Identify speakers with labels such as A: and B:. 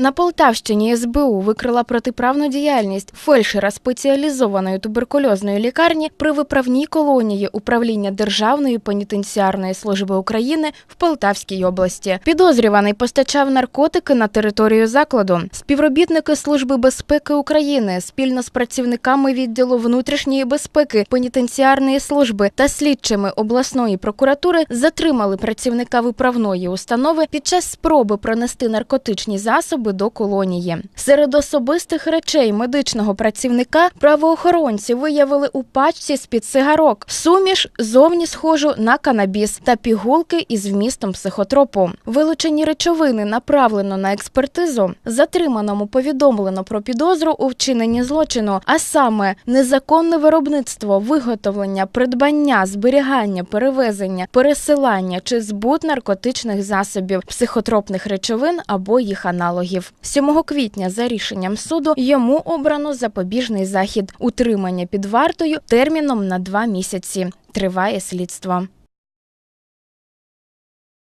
A: На Полтавщині СБУ викрила протиправну діяльність фельдшера спеціалізованої туберкульозної лікарні при виправній колонії управління Державної пенітенціарної служби України в Полтавській області. Підозрюваний постачав наркотики на територію закладу. Співробітники Служби безпеки України спільно з працівниками відділу внутрішньої безпеки пенітенціарної служби та слідчими обласної прокуратури затримали працівника виправної установи під час спроби пронести наркотичні засоби до колонії. Серед особистих речей медичного працівника правоохоронці виявили у пачці з-під цигарок суміш зовні схожу на канабіс та пігулки із вмістом психотропу. Вилучені речовини направлено на експертизу. Затриманому повідомлено про підозру у вчиненні злочину, а саме незаконне виробництво, виготовлення, придбання, зберігання, перевезення, пересилання чи збут наркотичних засобів, психотропних речовин або їх аналогів. 7 квітня за рішенням суду йому обрано запобіжний захід утримання під вартою терміном на два місяці. Триває слідство.